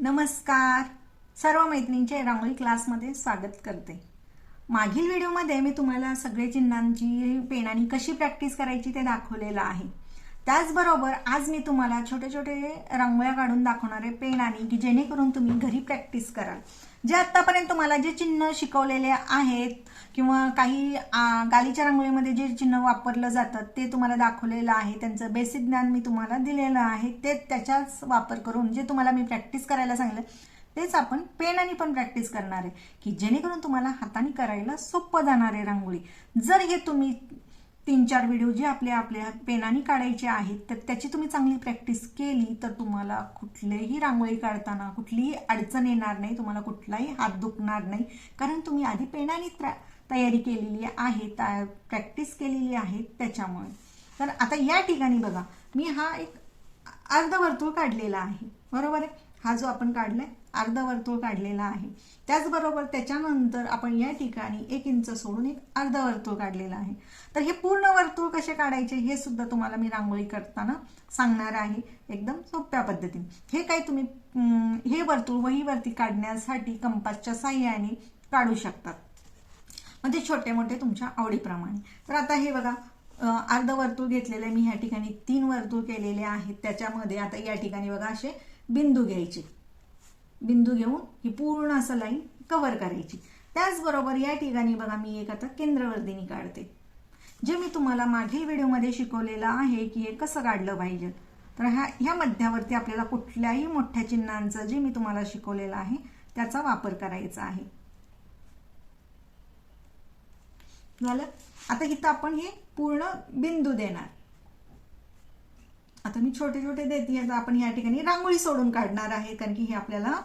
नमस्कार. सर्व मैत्रिणींचे रांगोळी क्लासमध्ये स्वागत करते. मागील व्हिडिओमध्ये मी तुम्हाला सगळे चिन्हांची पेनानी कशी प्रॅक्टिस करायची ते दाखवलेलं आहे. त्याचबरोबर आज मी तुम्हाला छोटे छोटे रांगोळ्या काढून दाखवणारे पेन आणि की जेणेकरून तुम्ही घरी प्रॅक्टिस कराल. जे आत्तापर्यंत तुम्हाला जे चिन्ह शिकवलेले आहेत किंवा काही गालीच्या रांगोळीमध्ये जे चिन्ह वापरलं जातं ते तुम्हाला दाखवलेलं आहे त्यांचं बेसिक ज्ञान मी तुम्हाला दिलेलं आहे ते त्याचाच वापर करून जे तुम्हाला मी प्रॅक्टिस करायला सांगितलं तेच आपण पेनाने पण प्रॅक्टिस करणार आहे. की जेणेकरून तुम्हाला हाताने करायला सोपं जाणार आहे रांगोळी. जर हे तुम्ही तीन चार व्हिडिओ जे आपले आपल्या पेनाने काढायचे आहेत तर त्याची तुम्ही चांगली प्रॅक्टिस केली तर तुम्हाला कुठलेही रांगोळी काढताना कुठलीही अडचण येणार नाही तुम्हाला कुठलाही हात दुखणार नाही. कारण तुम्ही आधी पेनाने त्रा- तयारी केलेली आहे प्रॅक्टिस केलेली आहे त्याच्यामुळे. तर आता या ठिकाणी बघा मी हा एक अर्धवर्तुळ काढलेला आहे. बरोबर आहे? हा जो आपण काढलाय अर्धवर्तुळ काढलेला आहे. त्याचबरोबर त्याच्यानंतर आपण या ठिकाणी एक इंच सोडून एक अर्धवर्तुळ काढलेला आहे. तर हे पूर्ण वर्तुळ कसे काढायचे हे सुद्धा तुम्हाला मी रांगोळी करताना सांगणार आहे. एकदम सोप्या पद्धतीने. हे काही तुम्ही हे वर्तुळ वहीवरती काढण्यासाठी कंपासच्या साह्याने काढू शकतात म्हणजे छोटे मोठे तुमच्या आवडीप्रमाणे. तर आता हे बघा अर्ध वर्तुळ घेतलेले मी ह्या ठिकाणी तीन वर्तुळ केलेले आहेत. त्याच्यामध्ये आता या ठिकाणी बघा असे बिंदू घ्यायचे. बिंदू घेऊन ही पूर्ण असं लाईन कव्हर करायची. त्याचबरोबर या ठिकाणी बघा मी एक आता केंद्रवर्धिनी काढते. जे मी तुम्हाला मागील व्हिडिओमध्ये शिकवलेलं आहे की हे कसं काढलं पाहिजे. तर ह्या ह्या मध्यावरती आपल्याला कुठल्याही मोठ्या चिन्हांचं जे मी तुम्हाला शिकवलेलं आहे त्याचा वापर करायचा आहे. झालं? आता इथं आपण हे पूर्ण बिंदू देणार. आता मी छोटे छोटे देते आता आपण या ठिकाणी रांगोळी सोडून काढणार आहे कारण की हे आपल्याला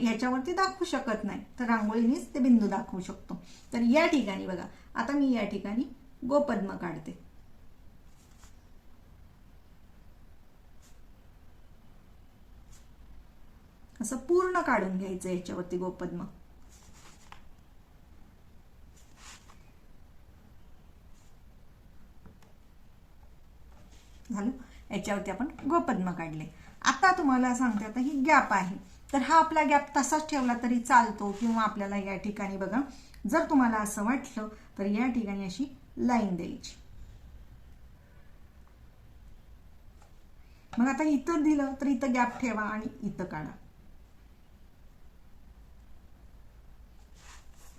याच्यावरती ह्याच्यावरती दाखवू शकत नाही. तर रांगोळीनेच ते बिंदू दाखवू शकतो. तर या ठिकाणी बघा आता मी या ठिकाणी गोपद्म काढते. असं पूर्ण काढून घ्यायचं याच्यावरती गोपद्म. झालं? याच्यावरती आपण गोपद्म काढले. आता तुम्हाला सांगते आता ही गॅप आहे. तर हा आपला गॅप तसाच ठेवला तरी चालतो किंवा आपल्याला या ठिकाणी बघा जर तुम्हाला असं वाटलं तर या ठिकाणी अशी लाईन द्यायची. मग आता इथं दिलं तर इथं गॅप ठेवा आणि इथं काढा.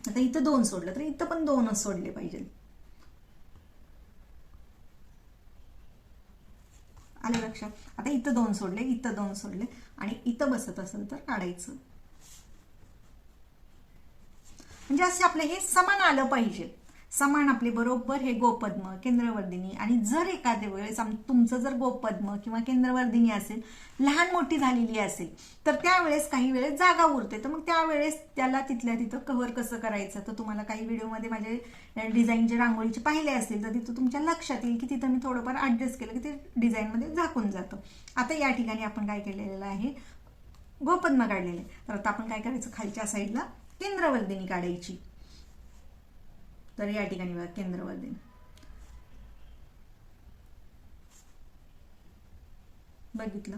आता इथं दोन सोडलं तर इथं पण दोनच सोडले पाहिजे. आलं लक्षात. आता इथं दोन सोडले इथं दोन सोडले. आणि इथं बसत असेल तर काढायचं. म्हणजे असे आपले हे समान आलं पाहिजे. समान आपले बरोबर हे गोपद्म केंद्रवर्धिनी. आणि जर एखाद्या वेळेस तुमचं जर गोपद्म किंवा केंद्रवर्धिनी असेल लहान मोठी झालेली असेल तर त्यावेळेस काही वेळेस जागा उरते. तर मग त्यावेळेस त्याला तिथल्या तिथं कव्हर कसं करायचं? तर तुम्हाला काही व्हिडिओमध्ये माझे डिझाईनचे रांगोळीचे पाहिले असतील तर तिथं तुमच्या लक्षात येईल की तिथं मी थोडंफार ॲडजस्ट केलं की ते डिझाईनमध्ये झाकून जातं. आता या ठिकाणी आपण काय केलेलं आहे? गोपद्म काढलेलं आहे. तर आता आपण काय करायचं? खालच्या साईडला केंद्रवर्धिनी काढायची. तर या ठिकाणी बघा केंद्रवर्धिनी बघितलं.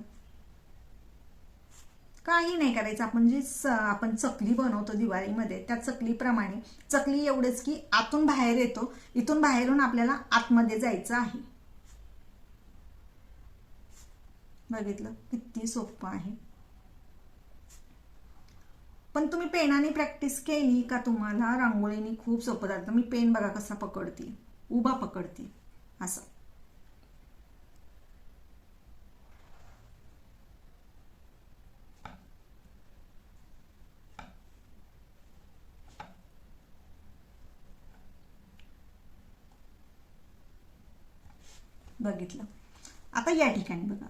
काही नाही करायचं. आपण जे आपण चकली बनवतो दिवाळीमध्ये त्या चकलीप्रमाणे चकली एवढंच की आतून बाहेर येतो इथून बाहेरून आपल्याला आतमध्ये जायचं आहे. बघितलं? किती सोपं आहे. पण तुम्ही पेनाने प्रॅक्टिस केली का तुम्हाला रांगोळीने खूप सोपं जातं मी पेन बघा कसा पकडते उभा पकडते असं. बघितलं. आता या ठिकाणी बघा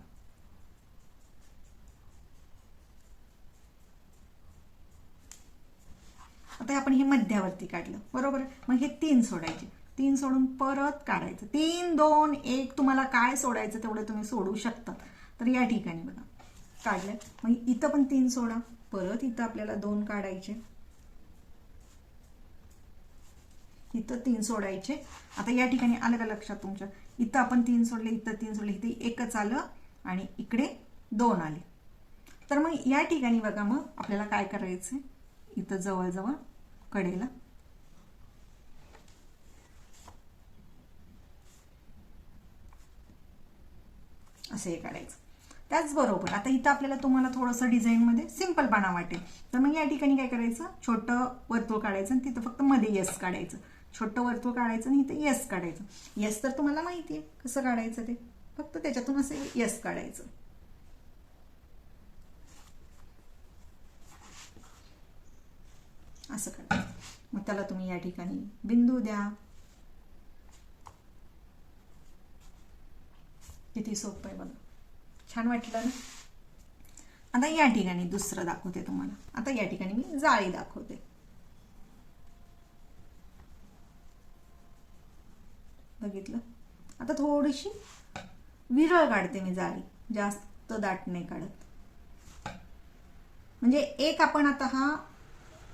आता आपण हे मध्यावरती काढलं. बरोबर? मग हे तीन सोडायचे. तीन सोडून परत काढायचं. तीन दोन एक तुम्हाला काय सोडायचं तेवढं तुम्ही सोडू शकता. तर या ठिकाणी बघा. काढलं. मग इथं पण तीन सोडा. परत इथं आपल्याला दोन काढायचे. इथं तीन सोडायचे. आता या ठिकाणी आलं का लक्षात तुमच्या? इथं आपण तीन सोडले इथं तीन सोडले इथे एकच आलं आणि इकडे दोन आले. तर मग या ठिकाणी बघा मग आपल्याला काय करायचं इथं जवळजवळ कडेला. असं हे काढायचं. त्याचबरोबर आता इथं आपल्याला तुम्हाला थोडंसं डिझाईनमध्ये सिम्पलपणा वाटेल. तर मग या ठिकाणी काय करायचं? छोटं वर्तुळ काढायचं आणि तिथं फक्त मध्ये यस काढायचं. छोटं वर्तुळ काढायचं आणि इथं यस काढायचं. यस तर तुम्हाला माहिती आहे कसं काढायचं ते? फक्त त्याच्यातून असं यस काढायचं. असं करा. मग त्याला तुम्ही या ठिकाणी बिंदू द्या. किती सोपं आहे बघा. छान वाटलं ना? आता या ठिकाणी दुसरं दाखवते तुम्हाला. आता या ठिकाणी मी जाळी दाखवते. बघितलं? आता थोडीशी विरळ काढते मी जाळी. जास्त दाट नाही काढत. म्हणजे एक आपण आता हा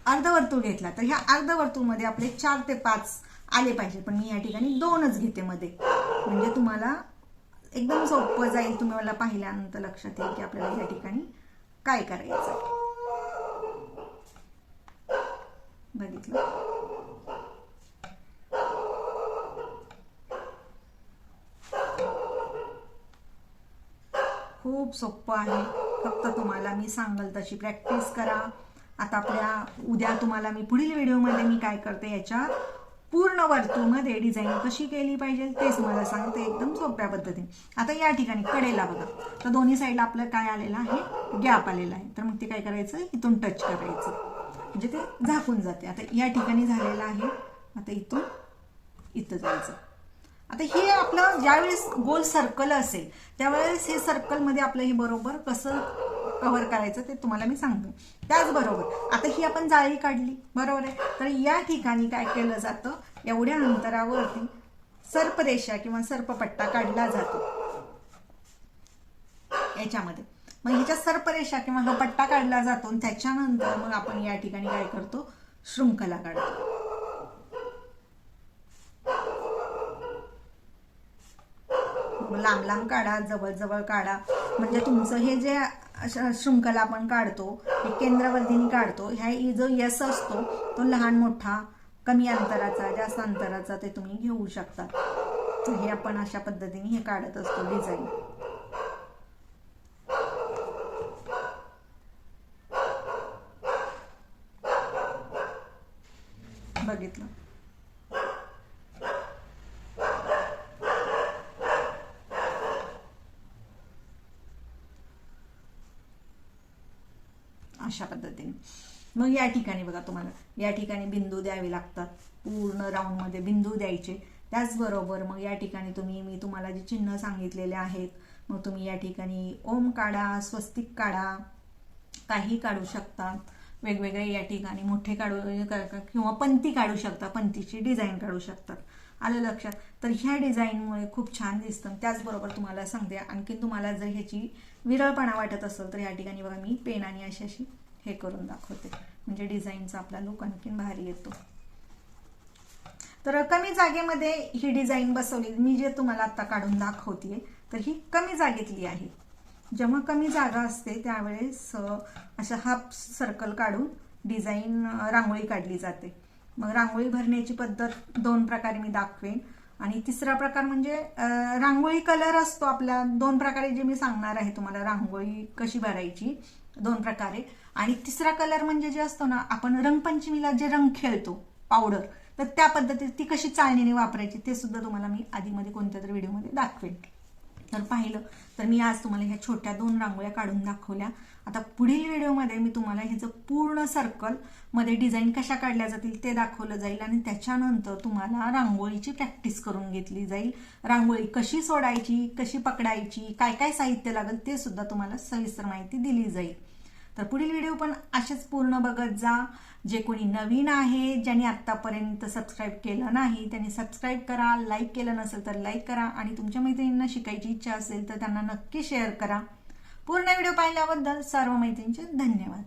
अर्धवर्तुळ घेतला. तर ह्या अर्धवर्तुळमध्ये आपले चार ते पाच आले पाहिजे. पण मी या ठिकाणी दोनच घेते मध्ये. म्हणजे तुम्हाला एकदम सोपं जाईल तुम्ही मला पाहिल्यानंतर लक्षात येईल की आपल्याला या ठिकाणी काय करायचं बघितलं? खूप सोपं आहे. फक्त तुम्हाला मी सांगल तशी प्रॅक्टिस करा. आता आपल्या उद्या तुम्हाला मी पुढील व्हिडिओमध्ये मी काय करते याच्या पूर्ण वर्तुळमध्ये डिझाईन कशी केली पाहिजे तेच मला सांगते एकदम सोप्या पद्धतीने. आता या ठिकाणी कडेला बघा. तर दोन्ही साईडला आपलं काय आलेलं आहे? गॅप आलेला आहे. तर मग ते काय करायचं? इथून टच करायचं. म्हणजे ते झाकून जाते. आता या ठिकाणी झालेलं आहे. आता इथून इथं जायचं. आता हे आपलं ज्यावेळेस गोल सर्कल असेल त्यावेळेस हे सर्कलमध्ये आपलं हे बरोबर कसं कव्हर करायचं ते तुम्हाला मी सांगतो. त्याचबरोबर आता ही आपण जाळी काढली बरोबर आहे? तर या ठिकाणी काय केलं जातं? एवढ्या अंतरावरती सर्परेषा किंवा सर्पपट्टा काढला जातो. याच्यामध्ये. मग हिच्या सर्परेषा किंवा हा पट्टा काढला जातो आणि त्याच्यानंतर मग आपण या ठिकाणी काय करतो? शृंखला काढतो. लांब लांब काढा जवळ जवळ काढा. म्हणजे तुमचं हे जे शृंखला आपण काढतो हे काढतो ह्या जो यस असतो तो लहान मोठा कमी अंतराचा जास्त अंतराचा ते तुम्ही घेऊ शकता. तर हे आपण अशा पद्धतीने हे काढत असतो डिझाईन बघितलं? अशा पद्धतीने. मग या ठिकाणी बघा तुम्हाला या ठिकाणी बिंदू द्यावे लागतात. पूर्ण राऊंडमध्ये बिंदू द्यायचे. त्याचबरोबर मग या ठिकाणी तुम्ही मी तुम्हाला जे चिन्ह सांगितलेले आहेत मग तुम्ही या ठिकाणी ओम काढा स्वस्तिक काढा काही काढू शकता. वेगवेगळे या ठिकाणी मोठे काढू किंवा पंथी काढू शकता पंथीची डिझाईन काढू शकतात आलं लक्षात? तर ह्या डिझाईनमुळे खूप छान दिसतं. त्याचबरोबर तुम्हाला सांगते आणखी तुम्हाला जर ह्याची विरळपणा वाटत असेल तर या ठिकाणी बघा मी पेनाने अशी अशी हे करून दाखवते. म्हणजे डिझाईनचा आपला लुक आणखीन भारी येतो. तर कमी जागेमध्ये ही डिझाईन बसवली. मी जे तुम्हाला आता काढून दाखवते तर ही कमी जागेतली आहे. जेव्हा कमी जागा असते त्यावेळेस अशा हाफ सर्कल काढून डिझाईन रांगोळी काढली जाते. मग रांगोळी भरण्याची पद्धत दोन प्रकारे मी दाखवेन. आणि तिसरा प्रकार म्हणजे रांगोळी कलर असतो आपल्या दोन प्रकारे जे मी सांगणार आहे तुम्हाला रांगोळी कशी भरायची दोन प्रकारे. आणि तिसरा कलर म्हणजे जे असतो ना आपण रंगपंचमीला जे रंग खेळतो पावडर तर त्या पद्धतीत ती कशी चाळणीने वापरायची ते सुद्धा तुम्हाला मी आधीमध्ये कोणत्या तरी व्हिडिओमध्ये दाखवेन. तर पाहिलं. तर मी आज तुम्हाला ह्या छोट्या दोन रांगोळ्या काढून दाखवल्या. आता पुढील व्हिडिओमध्ये मी तुम्हाला ह्याचं पूर्ण सर्कलमध्ये डिझाईन कशा काढल्या जातील ते दाखवलं जाईल आणि त्याच्यानंतर तुम्हाला रांगोळीची प्रॅक्टिस करून घेतली जाईल. रांगोळी कशी सोडायची कशी पकडायची काय काय साहित्य लागेल ते सुद्धा तुम्हाला सविस्तर माहिती दिली जाईल. तर पुढील व्हिडिओ पण असेच पूर्ण बघत जा. जे कोणी नवीन आहे ज्यांनी आत्तापर्यंत सबस्क्राईब केलं नाही त्यांनी सबस्क्राईब करा लाईक केलं नसेल तर लाईक करा आणि तुमच्या मैत्रिणींना शिकायची इच्छा असेल तर त्यांना नक्की शेअर करा. पूर्ण व्हिडिओ पाहिल्याबद्दल सर्व मैत्रिणींचे धन्यवाद.